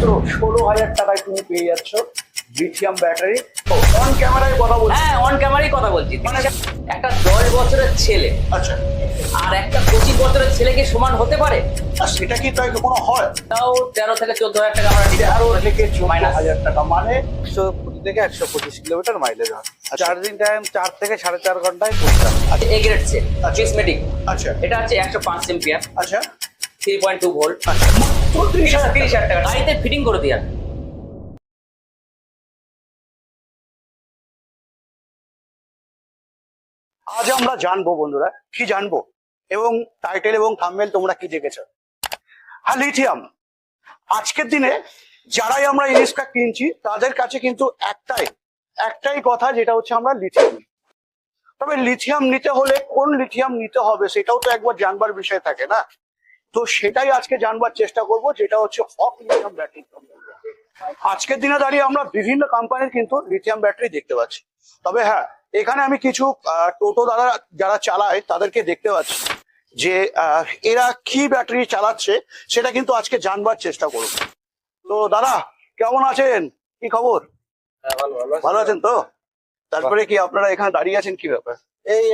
মাত্র ষোলো হাজার টাকায় তুমি পেয়ে যাচ্ছ লিথিয়াম ব্যাটারি অন ক্যামেরায় কথা বলছি। হ্যাঁ অন ক্যামেরাই কথা বলছি। একটা দশ বছরের ছেলে। আচ্ছা। আর একটা পঁচিশ বছরের ছেলেকে সমান হতে পারে? সেটা কি তাই কোনো হয়? তাও তেরো থেকে চোদ্দ হাজার টাকা আমরা তেরো থেকে চোদ্দ। হাজার টাকা মানে একশো কুড়ি থেকে একশো পঁচিশ কিলোমিটার মাইলেজ হয়। আচ্ছা। চার্জিং টাইম চার থেকে সাড়ে চার ঘন্টায় পৌঁছায়। এ গ্রেড সেল প্রিসমেটিক আচ্ছা। এটা হচ্ছে একশো পাঁচ এম্পিয়ার। আচ্ছা। থ্রি পয়েন্ট টু ভোল্ট তিরিশ হাজার টাকা। গাড়িতে ফিটিং করে দিয়ে আজ আমরা জানব বন্ধুরা কি জানব? এবং টাইটেল এবং থাম্বনেল তোমরা কি দেখেছ? হ্যাঁ লিথিয়াম আজকের দিনে যারাই আমরা এই কিনছি তাদের কাছে কিন্তু একটাই একটাই কথা যেটা হচ্ছে আমরা লিথিয়াম তবে লিথিয়াম নিতে হলে কোন লিথিয়াম নিতে হবে সেটাও তো একবার জানবার বিষয় থাকে না? তো সেটাই আজকে জানবার চেষ্টা করব যেটা হচ্ছে হক লিথিয়াম ব্যাটারি আজকের দিনে দাঁড়িয়ে আমরা বিভিন্ন কোম্পানির কিন্তু লিথিয়াম ব্যাটারি দেখতে পাচ্ছি। তবে হ্যাঁ এখানে আমি কিছু টোটো দাদা যারা চালায় তাদেরকে দেখতে পাচ্ছি যে এরা কি ব্যাটারি চালাচ্ছে সেটা কিন্তু আজকে জানবার চেষ্টা করব। তো দাদা কেমন আছেন? কি খবর? হ্যাঁ, ভালো আছেন তো? তারপরে কি আপনারা এখানে দাঁড়িয়ে আছেন কি ব্যাপার? এই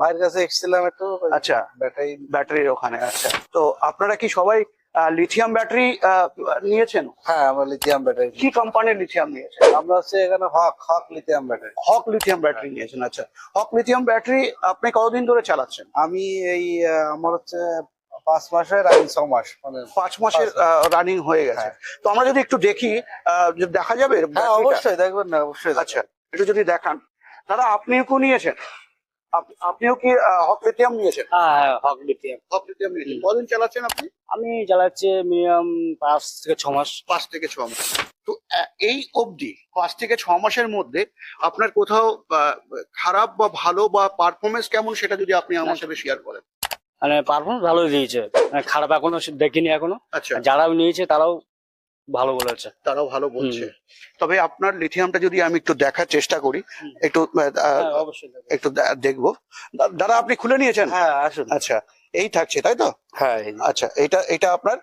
ভাইয়ের কাছে এসেছিলাম একটু আচ্ছা। ব্যাটারি। ব্যাটারির ওখানে আচ্ছা। তো আপনারা কি সবাই লিথিয়াম ব্যাটারি নিয়েছেন? হ্যাঁ আমরা লিথিয়াম ব্যাটারি কি কোম্পানির লিথিয়াম নিয়েছেন? আমরা হচ্ছে এখানে Haque Haque lithium battery Haque lithium battery নিয়েছেন আচ্ছা। হক লিথিয়াম ব্যাটারি আপনি কতদিন ধরে চালাচ্ছেন? আমি এই আমার হচ্ছে পাঁচ মাসের আমি ছ মাস মানে পাঁচ মাসের রানিং হয়ে গেছে। হ্যাঁ। তো আমরা যদি একটু দেখি দেখা যাবে হ্যাঁ অবশ্যই দেখবেন না অবশ্যই আচ্ছা একটু যদি দেখান। দাদা আপনিও কি নিয়েছেন? আপ- আপনিও কি হক লিথিয়াম নিয়েছেন? হ্যাঁ হ্যাঁ হক লিথিয়াম হক লিথিয়াম নিয়েছেন। কদিন চালাচ্ছেন আপনি? আমি চালাচ্ছি মিনিমাম পাঁচ থেকে ছ মাস। পাঁচ থেকে ছ মাস। তো আহ, এই অবধি পাঁচ থেকে ছ মাসের মধ্যে আপনার কোথাও আহ, খারাপ বা ভালো বা পারফরমেন্স কেমন সেটা যদি আপনি আমার সাথে শেয়ার করেন। মানে পারফরমেন্স ভালোই দিয়েছে। মানে খারাপ এখনও সে দেখিনি এখনও। আচ্ছা। যারাও নিয়েছে তারাও ভালো বলেছে। তারাও ভালো বলছে। তবে আপনার লিথিয়ামটা যদি আমি একটু দেখার চেষ্টা করি একটু হ্যাঁ, একটু দেখব। দাদা আপনি খুলে নিয়েছেন? হ্যাঁ আসুন। আচ্ছা এই থাকছে তাই তো? হ্যাঁ আচ্ছা এটা এটা আপনার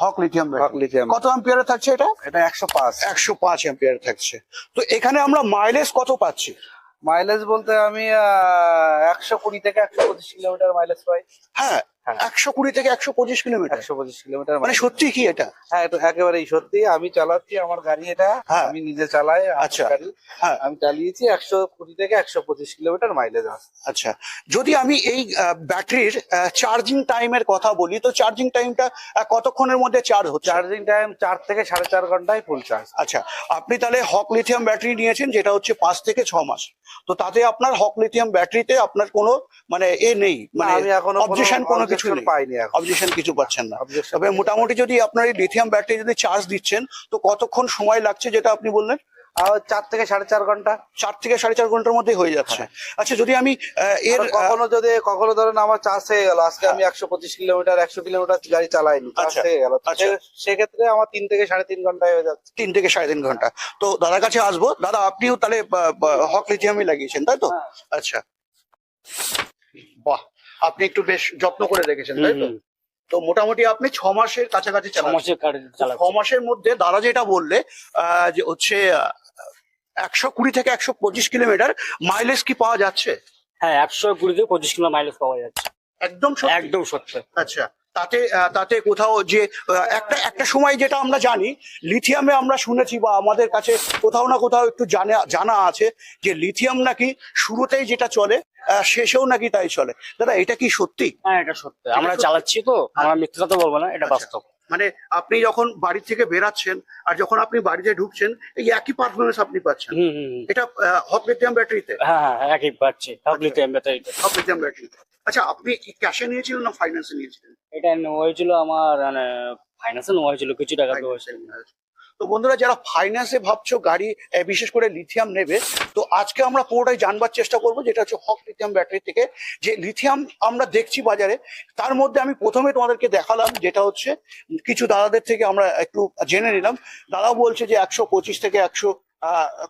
হক লিথিয়াম হক লিথিয়াম কত অ্যাম্পিয়ারে থাকছে এটা? এটা একশো পাঁচ। একশো পাঁচ অ্যাম্পিয়ার থাকছে। তো এখানে আমরা মাইলেজ কত পাচ্ছি? মাইলেজ বলতে আমি একশো কুড়ি থেকে একশো পঁচিশ কিলোমিটার মাইলেজ পাই। হ্যাঁ। একশো কুড়ি থেকে একশো পঁচিশ কিলোমিটার। একশো পঁচিশ কিলোমিটার মানে সত্যি কি এটা? হ্যাঁ এটা একেবারেই সত্যি। আমি চালাচ্ছি আমার গাড়ি এটা। হ্যাঁ। আমি নিজে চালাই আচ্ছা। হ্যাঁ। আমি চালিয়েছি একশো কুড়ি থেকে একশো পঁচিশ কিলোমিটার মাইলেজ আছে। আচ্ছা। যদি আমি এই ব্যাটারির চার্জিং টাইমের কথা বলি তো চার্জিং টাইমটা কতক্ষণের মধ্যে চার্জ হচ্ছে? চার্জিং টাইম চার থেকে সাড়ে চার ঘন্টায় ফুল চার্জ আচ্ছা। আপনি তাহলে হক লিথিয়াম ব্যাটারি নিয়েছেন যেটা হচ্ছে পাঁচ থেকে ছ মাস। তো তাতে আপনার হক লিথিয়াম ব্যাটারিতে আপনার কোনো মানে এ নেই মানে আমি এখনও অবজেকশন কোনো কিছু পাইনি অবজেকশন কিছু পাচ্ছেন না। তবে মোটামুটি যদি আপনার এই লিথিয়াম ব্যাটারি যদি চার্জ দিচ্ছেন তো কতক্ষণ সময় লাগছে যেটা আপনি বললেন? আর চার থেকে সাড়ে চার ঘণ্টা। চার থেকে সাড়ে চার ঘণ্টার মধ্যে হয়ে যাচ্ছে। আচ্ছা যদি আমি আহ, এর কখনো যদি কখনো ধরেন আমার চার্জ হয়ে গেল আজকে আমি একশো পঁচিশ কিলোমিটার একশো কিলোমিটার গাড়ি চালাইনি চার্জ আচ্ছা, হয়ে গেল। আচ্ছা। সেক্ষেত্রে আমার তিন থেকে সাড়ে তিন ঘন্টায় হয়ে যাচ্ছে। তিন থেকে সাড়ে তিন ঘণ্টা। তো দাদার কাছে আসব। দাদা আপনিও তাহলে হক লিথিয়ামই লাগিয়েছেন তাই তো? হ্যাঁ। আচ্ছা। বাহ আপনি একটু বেশ যত্ন করে রেখেছেন তাই তো? তো মোটামুটি আপনি ছ মাসের কাছাকাছি ছ মাসের কার্ড ছ মাসের মধ্যে দাদা যেটা বললে যে হচ্ছে একশো কুড়ি থেকে একশো পঁচিশ কিলোমিটার মাইলেজ কি পাওয়া যাচ্ছে? হ্যাঁ একশো কুড়ি থেকে পঁচিশ কিলো মাইলেজ পাওয়া যাচ্ছে। একদম একদম সত্য। আচ্ছা তাতে তাতে কোথাও যে একটা একটা সময় যেটা আমরা জানি লিথিয়ামে আমরা শুনেছি বা আমাদের কাছে কোথাও না কোথাও একটু জানা জানা আছে যে লিথিয়াম নাকি শুরুতেই যেটা চলে শেষেও নাকি তাই চলে। দাদা এটা কি সত্যি? হ্যাঁ এটা সত্যি। আমরা চালাচ্ছি তো আমরা মিথ্যা তো বলব না এটা আচ্ছা। বাস্তব। মানে আপনি যখন বাড়ি থেকে বেরাচ্ছেন আর যখন আপনি বাড়িতে ঢুকছেন এই একই পারফরমেন্স আপনি পাচ্ছেন। এটা হক লিথিয়াম ব্যাটারিতে হ্যাঁ একই পাচ্ছি হক লিথিয়াম ব্যাটারিটা হক লিথিয়াম ব্যাটারিতে আচ্ছা আপনি ক্যাশে নিয়েছিলেন না ফাইন্যান্সে নিয়েছিলেন? এটা নেওয়া হয়েছিল আমার মানে ফাইন্যান্সে নেওয়া হয়েছিল কিছু টাকা দেওয়া হয়েছিল। তো বন্ধুরা, যারা ফাইন্যান্সে ভাবছ গাড়ি বিশেষ করে লিথিয়াম নেবে, তো আজকে আমরা পুরোটাই জানবার চেষ্টা করব, যেটা হচ্ছে হক লিথিয়াম ব্যাটারি থেকে। যে লিথিয়াম আমরা দেখছি বাজারে, তার মধ্যে আমি প্রথমে তোমাদেরকে দেখালাম, যেটা হচ্ছে কিছু দাদাদের থেকে আমরা একটু জেনে নিলাম। দাদাও বলছে যে একশো পঁচিশ থেকে একশো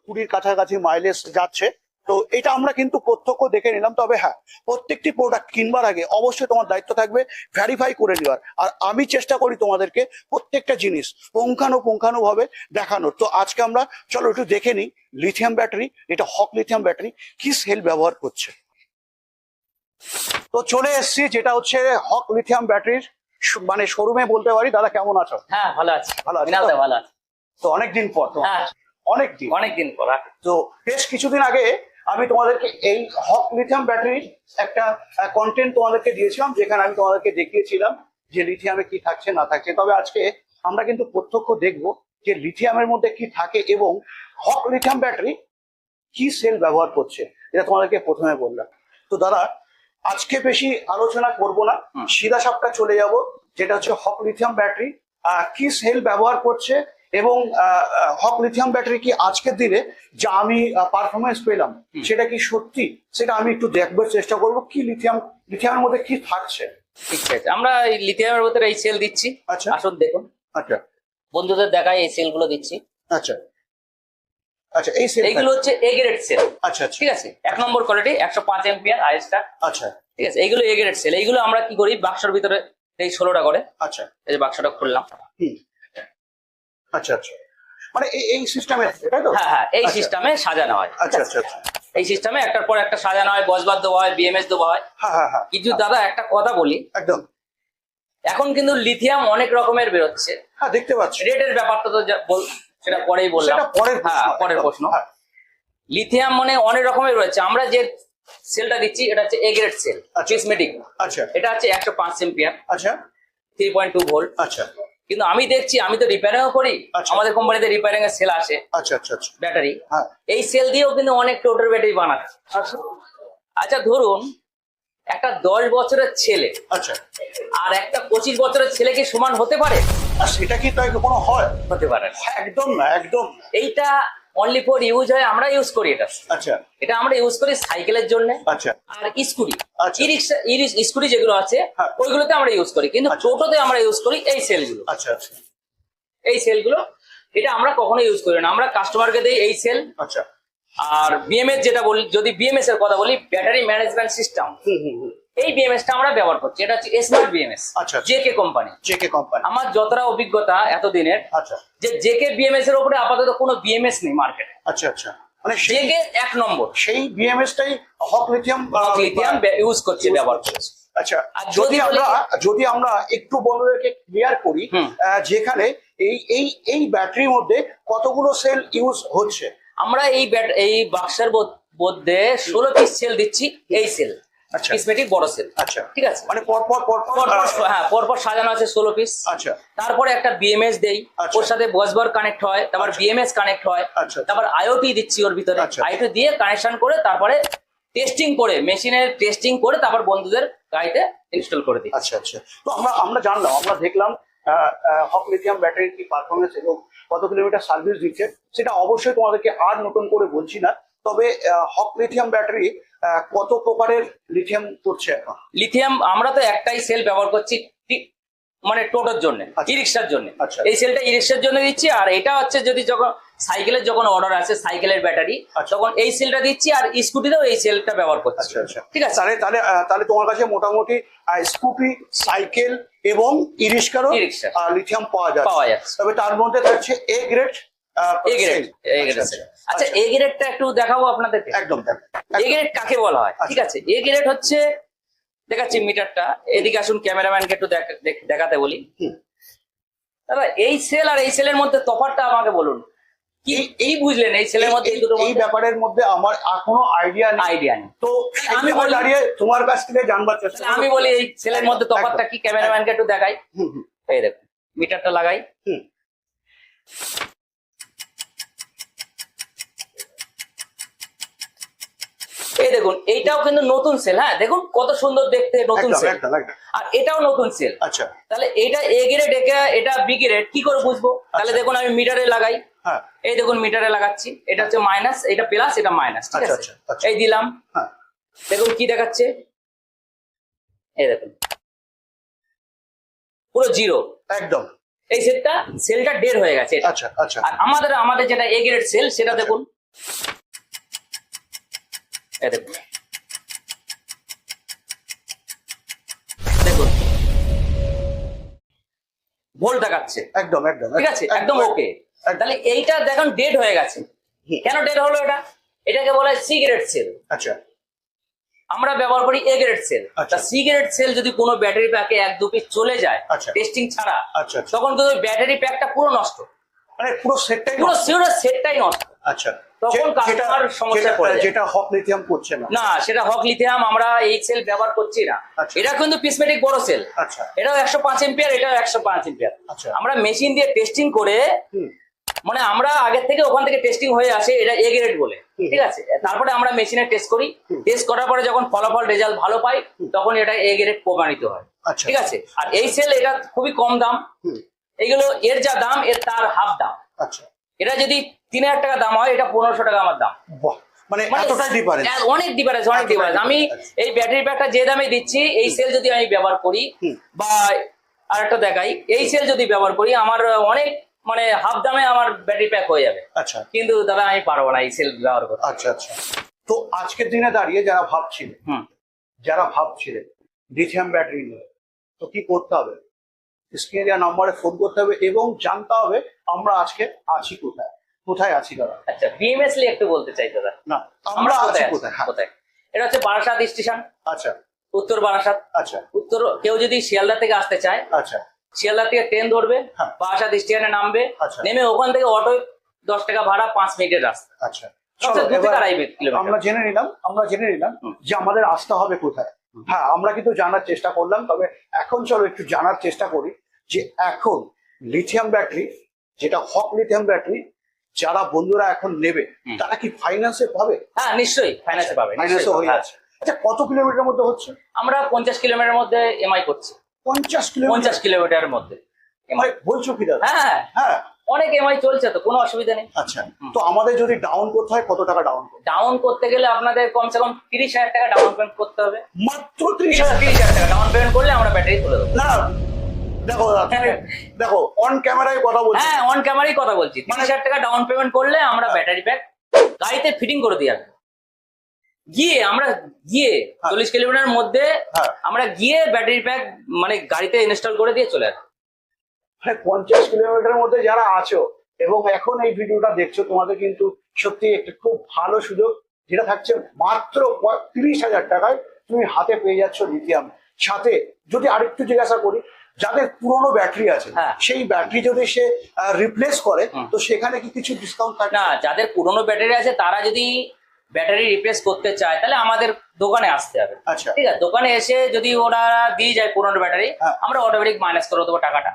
কুড়ির কাছাকাছি মাইলেজ যাচ্ছে। তো এটা আমরা কিন্তু প্রত্যক্ষ দেখে নিলাম। তবে হ্যাঁ প্রত্যেকটি প্রোডাক্ট কিনবার আগে অবশ্যই তোমার দায়িত্ব থাকবে ভ্যারিফাই করে নেওয়ার। আর আমি চেষ্টা করি তোমাদেরকে প্রত্যেকটা জিনিস পুঙ্খানু ভাবে দেখানোর। তো আজকে আমরা চলো একটু দেখে নিই লিথিয়াম ব্যাটারি এটা হক লিথিয়াম ব্যাটারি কি সেল ব্যবহার করছে। তো চলে এসছি যেটা হচ্ছে হক লিথিয়াম ব্যাটারির মানে শোরুমে বলতে পারি। দাদা কেমন আছো? হ্যাঁ ভালো আছে। ভালো আছি? ভালো আছে। তো অনেকদিন পর তো হ্যাঁ। অনেক দিন অনেকদিন পর। তো বেশ কিছুদিন আগে আমি তোমাদেরকে এই হক লিথিয়াম ব্যাটারির একটা কন্টেন্ট তোমাদেরকে দিয়েছিলাম যেখানে আমি তোমাদেরকে দেখিয়েছিলাম যে লিথিয়ামে কি থাকছে না থাকছে। তবে আজকে আমরা কিন্তু প্রত্যক্ষ দেখব যে লিথিয়ামের মধ্যে কি থাকে এবং হক লিথিয়াম ব্যাটারি কি সেল ব্যবহার করছে এটা তোমাদেরকে প্রথমে বললাম। তো দাদা আজকে বেশি আলোচনা করব না সিধা সাপটা চলে যাব যেটা হচ্ছে হক লিথিয়াম ব্যাটারি কি সেল ব্যবহার করছে এবং হক লিথিয়াম ব্যাটারি কি আজকের দিনে যা আমি পারফরমেন্স পেলাম সেটা কি সত্যি? সেটা আমি একটু দেখবার চেষ্টা করব কি লিথিয়াম লিথিয়ামের মধ্যে কি থাকছে? ঠিক আছে আমরা এই লিথিয়ামের ভিতরে এই সেল দিচ্ছি। আচ্ছা। আসুন দেখুন। আচ্ছা। বন্ধুদের দেখাই এই সেলগুলো দিচ্ছি। আচ্ছা। আচ্ছা এই সেল এইগুলো হচ্ছে এ গ্রেড সেল আচ্ছা আচ্ছা। ঠিক আছে? এক নম্বর কোয়ালিটি একশো পাঁচ এমপিআর আইএসটা আচ্ছা। ঠিক আছে এইগুলো এ গ্রেড সেল এইগুলো আমরা কি করি? বাক্সর ভিতরে এই ষোলোটা করে। আচ্ছা। এই যে বাক্সটা খুললাম। হুম। আচ্ছা আচ্ছা। মানে এই এই সিস্টেমে তো? হ্যাঁ হ্যাঁ এই আচ্ছা। সিস্টেমে সাজানো হয়। আচ্ছা আচ্ছা আচ্ছা। এই সিস্টেমে একটার পর একটা সাজানো হয় বসবাদ দেওয়া হয় বিএমএস দেওয়া হয়। হ্যাঁ হ্যাঁ হ্যাঁ। কিন্তু দাদা একটা কথা বলি। একদম। এখন কিন্তু লিথিয়াম অনেক রকমের বেরোচ্ছে। হ্যাঁ দেখতে পাচ্ছি। রেটের ব্যাপারটা তো সেটা পরেই বললাম। সেটা পরের হ্যাঁ পরের প্রশ্ন। লিথিয়াম মানে অনেক রকমের রয়েছে। আমরা যে সেলটা দিচ্ছি এটা হচ্ছে এ গ্রেড সেল আচ্ছা। প্রিসমেটিক আচ্ছা। এটা হচ্ছে একশো পাঁচ এম্পিয়ার। আচ্ছা। থ্রি পয়েন্ট টু ভোল্ট আচ্ছা। কিন্তু আমি দেখছি আমি তো রিপেয়ারিংও করি আচ্ছা। আমাদের কোম্পানিতে রিপেয়ারিং এর সেল আছে আচ্ছা আচ্ছা আচ্ছা। ব্যাটারি হ্যাঁ। এই সেল দিয়েও কিন্তু অনেক টোটাল ব্যাটারি বানাচ্ছে আচ্ছা ধরুন একটা দশ বছরের ছেলে আচ্ছা। আর একটা পঁচিশ বছরের ছেলে কি সমান হতে পারে? আর সেটা কি তাই কোনো হয়? হতে পারে একদম না একদম এইটা অনলি ফর ইউজ হয় আমরা ইউজ করি এটা। আচ্ছা। এটা আমরা ইউজ করি সাইকেলের জন্য। আচ্ছা। আর স্কুটি। ই রিক্সা স্কুটি যেগুলো আছে হ্যাঁ। ওইগুলোতে আমরা ইউজ করি। কিন্তু আচ্ছা। টোটোতে আমরা ইউজ করি এই সেলগুলো। আচ্ছা আচ্ছা। এই সেলগুলো এটা আমরা কখনো ইউজ করি না। আমরা কাস্টমারকে দিই এই সেল। আচ্ছা। আর বিএমএস যেটা বলি যদি বিএমএস এর কথা বলি ব্যাটারি ম্যানেজমেন্ট সিস্টেম হুম হুম হুম। এই বিএমএস টা আমরা ব্যবহার করছি। এটা হচ্ছে স্মার্ট বিএমএস আচ্ছা, আচ্ছা। J K company JK company আমার যতটা অভিজ্ঞতা এতদিনের আচ্ছা। যে জে কে বিএমএস এর উপরে আপাতত কোনো বিএমএস নেই মার্কেটে আচ্ছা আচ্ছা। মানে জে সেই কে এক নম্বর। সেই বিএমএস টাই হক লিথিয়াম লিথিয়াম ইউজ করছে ব্যবহার করছে। আচ্ছা আর যদি আমরা যদি আমরা একটু বন্ধুদেরকে ক্লিয়ার করি যেখানে এই এই এই ব্যাটারির মধ্যে কতগুলো সেল ইউজ হচ্ছে? আমরা এই এই বাক্সের মধ্যে ষোলো পিস সেল দিচ্ছি এই সেল আচ্ছা। বড় সেল আচ্ছা। ঠিক আছে? মানে পর পর পর পর পরপর হ্যাঁ পরপর সাজানো আছে ষোলো পিস আচ্ছা। তারপরে একটা বিএমএস দেই। আচ্ছা। ওর সাথে বসবার কানেক্ট হয় তারপর বিএমএস কানেক্ট হয়। আচ্ছা। তারপর আইওটি দিচ্ছি ওর ভিতরে। আচ্ছা। আইওটি দিয়ে কানেকশন করে তারপরে টেস্টিং করে মেশিনের টেস্টিং করে তারপর বন্ধুদের গাড়িতে ইনস্টল করে দিই। আচ্ছা আচ্ছা। তো আমরা আমরা জানলাম আমরা দেখলাম হক লিথিয়াম ব্যাটারির কি পারফরমেন্স এবং কত কিলোমিটার সার্ভিস দিচ্ছে সেটা অবশ্যই তোমাদেরকে আর নতুন করে বলছি না। তবে হক লিথিয়াম ব্যাটারি কত প্রকারের লিথিয়াম করছে এখন লিথিয়াম আমরা তো একটাই সেল ব্যবহার করছি মানে টোটোর জন্য। ই রিক্সার জন্য। এই সেলটা ই রিক্সার জন্য দিচ্ছি আর এটা হচ্ছে যদি যখন সাইকেলের যখন অর্ডার আছে সাইকেলের ব্যাটারি। তখন এই সেলটা দিচ্ছি আর স্কুটিতেও এই সেলটা ব্যবহার করছি আচ্ছা আচ্ছা ঠিক আছে তাহলে তাহলে তাহলে তোমার কাছে মোটামুটি স্কুটি সাইকেল এবং ই রিক্সারও। লিথিয়াম পাওয়া যাচ্ছে পাওয়া যাচ্ছে। তবে তার মধ্যে থাকছে এ গ্রেড আচ্ছা এ গ্রেডটা একটু দেখাবো আপনাদেরকে। একদম এ গ্রেড কাকে বলা হয়? ঠিক আছে। এ গ্রেড হচ্ছে দেখাচ্ছি মিটারটা। এদিকে আসুন ক্যামেরাম্যানকে একটু দেখ- দেখ- দেখাতে বলি। দাদা এই সেল আর এই সেলের মধ্যে তফাৎটা আমাকে বলুন। কি এই বুঝলেন এই সেলের মধ্যে এই দুটো এই ব্যাপারের মধ্যে আমার কোনো আইডিয়া নেই। আইডিয়া নেই। তো আমি দাঁড়িয়ে তোমার কাছ থেকে জানবার চেষ্টা আমি বলি এই সেলের মধ্যে তফাৎটা কি? ক্যামেরাম্যানকে একটু দেখাই। এই দেখুন মিটারটা লাগাই। হুম। এই দেখুন এইটাও কিন্তু নতুন সেল হ্যাঁ? দেখুন কত সুন্দর দেখতে নতুন সেল আর এটাও নতুন সেল আচ্ছা। তাহলে এটা এ গ্রেড এটা এটা বি গ্রেড কি করে বুঝব? তাহলে আচ্ছা। দেখুন আমি মিটারে লাগাই। হ্যাঁ। এই দেখুন মিটারে লাগাচ্ছি। এটা হচ্ছে মাইনাস এটা প্লাস এটা মাইনাস ঠিক আচ্ছা, আছে? আচ্ছা। এই দিলাম। হ্যাঁ। দেখুন কি দেখাচ্ছে? এই দেখুন। পুরো জিরো একদম। এই সেটটা সেলটা ডেড হয়ে গেছে এটা। আচ্ছা আচ্ছা। আর আমাদের আমাদের যেটা এ গ্রেড সেল সেটা দেখুন। দেখুন দেখুন। ভোল্ট দেখাচ্ছে একদম একদম ঠিক আছে? একদম ওকে তাহলে এইটা দেখুন ডেড হয়ে গেছে। কেন ডেড হলো এটা? এটাকে বলা হয় সিগারেট সেল আচ্ছা। আমরা ব্যবহার করি এ গ্রেড সেল আচ্ছা। তা সিগারেট সেল যদি কোনো ব্যাটারি প্যাকে এক দু পিস চলে যায় আচ্ছা। টেস্টিং ছাড়া আচ্ছা আচ্ছা। তখন কিন্তু ব্যাটারি প্যাকটা পুরো নষ্ট। মানে পুরো সেটটাই পুরো সেটটাই নষ্ট। আচ্ছা। তখন যে- যেটা customer সমস্যায় যেটা- পড়ে যেটা হক লিথিয়াম করছে না। না সেটা হক লিথিয়াম আমরা এই সেল ব্যবহার করছি না। আচ্ছা। এটা কিন্তু পিসমেটিক বড় সেল আচ্ছা। এটাও একশো পাঁচ এম্পিয়ার এটাও একশো পাঁচ এম্পিয়ার আচ্ছা। আমরা মেশিন দিয়ে টেস্টিং করে মানে আমরা আগের থেকে ওখান থেকে টেস্টিং হয়ে আসে এটা এ গ্রেড বলে। ঠিক আছে? তারপরে আমরা মেশিনে টেস্ট করি। টেস্ট করার পরে যখন ফলাফল রেজাল্ট ভালো পাই তখন এটা এ গ্রেড প্রমাণিত হয়। আচ্ছা। ঠিক আছে? আর এই সেল এটা খুবই কম দাম। এগুলো এর যা দাম এর তার হাফ দাম। আচ্ছা। এটা যদি তিন হাজার টাকা দাম হয় এটা পনেরোশো টাকা আমার দাম। মানে মানে এতটাই ডিফারেন্স অনেক ডিফারেন্স অনেক ডিফারেন্স আমি এই ব্যাটারি যে দামে দিচ্ছি এই সেল যদি আমি ব্যবহার করি। বা আরেকটা দেখাই এই সেল যদি ব্যবহার করি আমার অনেক মানে হাফ দামে আমার ব্যাটারি প্যাক হয়ে যাবে। আচ্ছা। কিন্তু দাদা আমি পারব না এই সেল ব্যবহার করতে। আচ্ছা আচ্ছা। তো আজকের দিনে দাঁড়িয়ে যারা ভাবছিলেন যারা ভাবছিলেন লিথিয়াম ব্যাটারি নিয়ে তো কি করতে হবে? স্ক্রিনে দেওয়া নম্বরে ফোন করতে হবে এবং জানতে হবে আমরা আজকে আছি কোথায়। কোথায় আছি দাদা? আচ্ছা বিএমএসলি একটু বলতে চাই দাদা। না আমরা আছি কোথায় আছি? কোথায়? হ্যাঁ। এটা হচ্ছে বারাসাত স্টেশন। আচ্ছা। উত্তর বারাসাত। আচ্ছা। উত্তর কেউ যদি শিয়ালদা থেকে আসতে চায় আচ্ছা। শিয়ালদা থেকে ট্রেন ধরবে হ্যাঁ। বারাসাত স্টেশনে নামবে আচ্ছা। নেমে ওখান থেকে অটো দশ টাকা ভাড়া পাঁচ মিনিটের রাস্তা। আচ্ছা। আমরা জেনে নিলাম আমরা জেনে নিলাম যে আমাদের আসতে হবে কোথায়। হ্যাঁ আমরা কিন্তু জানার চেষ্টা করলাম তবে এখন চলো একটু জানার চেষ্টা করি যে এখন লিথিয়াম ব্যাটারি যেটা হক লিথিয়াম ব্যাটারি যারা বন্ধুরা এখন নেবে তারা কি ফাইন্যান্সে পাবে? হ্যাঁ নিশ্চয়ই ফাইন্যান্সে পাবে ফাইন্যান্সে হয়ে হ্যাঁ। যাচ্ছে। আচ্ছা কত কিলোমিটার মধ্যে হচ্ছে? আমরা পঞ্চাশ কিলোমিটার মধ্যে এমআই করছি। পঞ্চাশ কিলোমিটার? পঞ্চাশ কিলোমিটারের মধ্যে। মানে বলছো কি দাদা? হ্যাঁ হ্যাঁ। অনেক এমআই চলছে তো কোনো অসুবিধা নেই। আচ্ছা তো আমাদের যদি ডাউন করতে হয় কত টাকা ডাউন ডাউন করতে গেলে আপনাদের কমসে কম তিরিশ হাজার টাকা ডাউন পেমেন্ট করতে হবে। মাত্র ত্রিশ হাজার তিরিশ হাজার টাকা ডাউন পেমেন্ট করলে আমরা ব্যাটারি তুলে দেবো। না দেখো দাদা, দেখো অন ক্যামেরায় কথা বলছি। হ্যাঁ অন ক্যামেরাই কথা বলছি। তিরিশ হাজার টাকা ডাউন পেমেন্ট করলে আমরা ব্যাটারি প্যাক গাড়িতে ফিটিং করে দিয়ে আসব। গিয়ে আমরা গিয়ে হ্যাঁ। চল্লিশ কিলোমিটার মধ্যে হ্যাঁ। আমরা গিয়ে ব্যাটারি প্যাক মানে গাড়িতে ইনস্টল করে দিয়ে চলে আসব। মানে পঞ্চাশ কিলোমিটারের মধ্যে যারা আছো এবং এখন এই ভিডিওটা দেখছ তোমাদের কিন্তু সত্যি একটা খুব ভালো সুযোগ যেটা থাকছে মাত্র তিরিশ হাজার টাকায় তুমি হাতে পেয়ে যাচ্ছ লিথিয়াম সাথে যদি আরেকটু জিজ্ঞাসা করি যাদের পুরনো ব্যাটারি আছে হ্যাঁ। সেই ব্যাটারি যদি সে রিপ্লেস করে তো সেখানে কি কিছু ডিসকাউন্ট থাকে না যাদের পুরনো ব্যাটারি আছে তারা যদি ব্যাটারি রিপ্লেস করতে চায় তাহলে আমাদের দোকানে আসতে হবে। আচ্ছা। ঠিক আছে দোকানে এসে যদি ওরা দিয়ে যায় পুরনো ব্যাটারি হ্যাঁ। আমরা অটোমেটিক মাইনাস করে দেবো টাকাটা।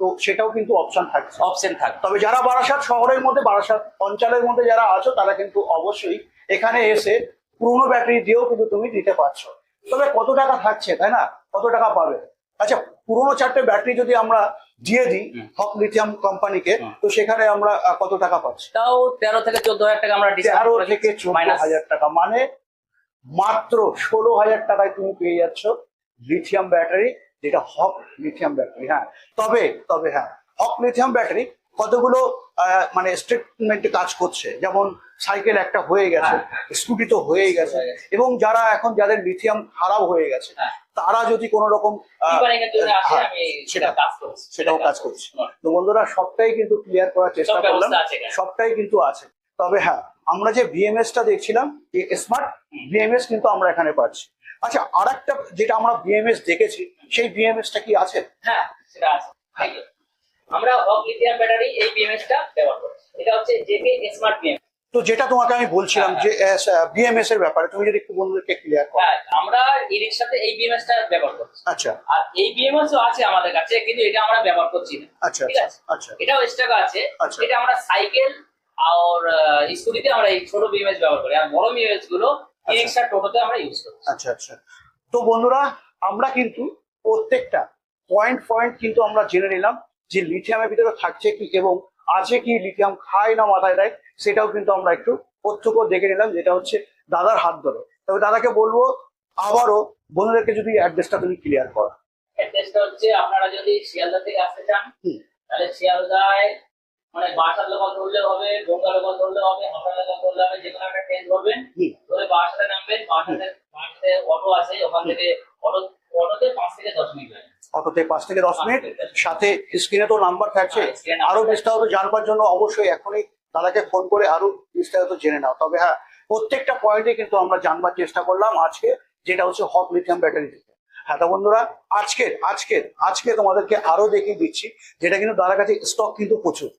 তো সেটাও কিন্তু অপশন থাকছে। অপশন থাকবে। তবে যারা বারাসাত শহরের মধ্যে বারাসাত অঞ্চলের মধ্যে যারা আছো তারা কিন্তু অবশ্যই এখানে এসে পুরোনো ব্যাটারি দিয়েও কিন্তু তুমি দিতে পারছ। তবে কত টাকা থাকছে তাই না? কত টাকা পাবে? আচ্ছা পুরোনো চারটে ব্যাটারি যদি আমরা দিয়ে দিই হক লিথিয়াম কোম্পানিকে। তো সেখানে আমরা কত টাকা পাচ্ছি? তাও তেরো থেকে চোদ্দ হাজার টাকা আমরা তেরো থেকে চোদ্দ হাজার টাকা। মানে মাত্র ষোলো হাজার টাকায় তুমি পেয়ে যাচ্ছ লিথিয়াম ব্যাটারি যেটা হক লিথিয়াম ব্যাটারি হ্যাঁ। তবে তবে হ্যাঁ হক লিথিয়াম ব্যাটারি কতগুলো আহ, মানে স্টেটমেন্টে কাজ করছে? যেমন সাইকেল একটা হয়ে গেছে স্কুটি তো হয়েই গেছে। হয়ে গেছে। এবং যারা এখন যাদের লিথিয়াম খারাপ হয়ে গেছে হ্যাঁ। তারা যদি কোনো রকম হ্যাঁ, সেটাও কাজ করছে। তো বন্ধুরা সবটাই কিন্তু ক্লিয়ার করার চেষ্টা করলাম। সবটাই কিন্তু আছে। তবে হ্যাঁ আমরা যে বিএমএস টা দেখছিলাম স্মার্ট বিএমএস কিন্তু আমরা এখানে পাচ্ছি। আচ্ছা আর একটা যেটা আমরা বিএমএস দেখেছি সেই বিএমএস টা কি আছে? হ্যাঁ সেটা আছে। আমরা হক লিথিয়াম ব্যাটারি এই বিএমএস টা ব্যবহার করছি। এটা হচ্ছে জেকে স্মার্ট বিএম তো যেটা তোমাকে আমি বলছিলাম হ্যাঁ, যে বিএমএস এর ব্যাপারে তুমি যদি একটু বন্ধুদেরকে ক্লিয়ার করো। হ্যাঁ আমরা এই রিক্সাতে এই বিএমএস টা ব্যবহার করছি। আচ্ছা। আর এই বিএমএস ও আছে আমাদের কাছে কিন্তু এটা আমরা ব্যবহার করছি না। আচ্ছা আচ্ছা আচ্ছা। এটাও এক্সট্রা আছে। আচ্ছা। এটা আমরা সাইকেল আর স্কুটিতে আমরা এই ছোট বিএমএস ব্যবহার করি। আর বড় বিএমএসগুলো ই রিক্সা টোটোতে আমরা ইউজ করি আচ্ছা আচ্ছা। তো বন্ধুরা আমরা কিন্তু প্রত্যেকটা পয়েন্ট পয়েন্ট কিন্তু আমরা জেনে নিলাম যে লিথিয়ামের ভিতরে থাকছে কি এবং আছে কি লিথিয়াম খায় না মাথায় দেয় সেটাও কিন্তু আমরা একটু প্রত্যক্ষ দেখে নিলাম যেটা হচ্ছে দাদার হাত ধরে। তবে দাদাকে বলব আবারও বন্ধুদেরকে যদি অ্যাড্রেসটা তুমি ক্লিয়ার করো। অ্যাড্রেসটা হচ্ছে আপনারা যদি শিয়ালদা থেকে আসতে চান তাহলে শিয়ালদায় মানে বাসার লোকাল ধরলে হবে গঙ্গা লোকাল ধরলে হবে হাওড়া লোকাল ধরলে হবে যে কোনো একটা ট্রেন ধরবেন। ধরে বাসাতে নামবেন বাসাতে বাসাতে অটো আছে ওখান থেকে অটো অটোতে পাঁচ থেকে অটোতে পাঁচ থেকে দশ মিনিট। সাথে স্ক্রিনে তো নাম্বার থাকছে। হ্যাঁ, আরও। বিস্তারিত জানবার জন্য অবশ্যই এখনই দাদাকে ফোন করে আরও বিস্তারিত জেনে নাও। তবে হ্যাঁ প্রত্যেকটা পয়েন্টে কিন্তু আমরা জানবার চেষ্টা করলাম আজকে যেটা হচ্ছে হট লিথিয়াম ব্যাটারি থেকে হ্যাঁ তো বন্ধুরা আজকের আজকের আজকে তোমাদেরকে আরও দেখিয়ে দিচ্ছি যেটা কিন্তু দাদার কাছে স্টক কিন্তু প্রচুর।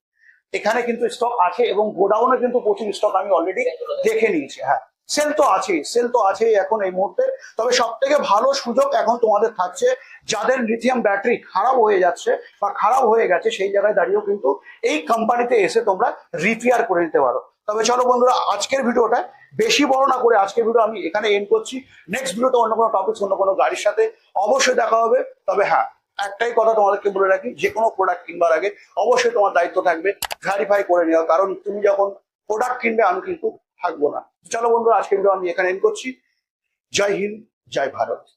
এখানে কিন্তু স্টক আছে এবং গোডাউনে কিন্তু প্রচুর স্টক আমি অলরেডি দেখে নিয়েছি। হ্যাঁ সেল তো আছেই, সেল তো আছেই এখন এই মুহূর্তে। তবে সব থেকে ভালো সুযোগ এখন তোমাদের থাকছে, যাদের লিথিয়াম ব্যাটারি খারাপ হয়ে যাচ্ছে বা খারাপ হয়ে গেছে, সেই জায়গায় দাঁড়িয়েও কিন্তু এই কোম্পানিতে এসে তোমরা রিপেয়ার করে নিতে পারো। তবে চলো বন্ধুরা, আজকের ভিডিওটা বেশি বড় না করে আজকের ভিডিও আমি এখানে এন্ড করছি। নেক্সট ভিডিওতে অন্য কোনো টপিক অন্য কোনো গাড়ির সাথে অবশ্যই দেখা হবে। তবে হ্যাঁ একটাই কথা তোমাদেরকে বলে রাখি, যে কোনো প্রোডাক্ট কিনবার আগে অবশ্যই তোমার দায়িত্ব থাকবে ভ্যারিফাই করে নেওয়া কারণ তুমি যখন প্রোডাক্ট কিনবে, আমি কিন্তু থাকব না। চলো বন্ধুরা আজকে আমি এখানে করছি। জয় হিন্দ জয় ভারত।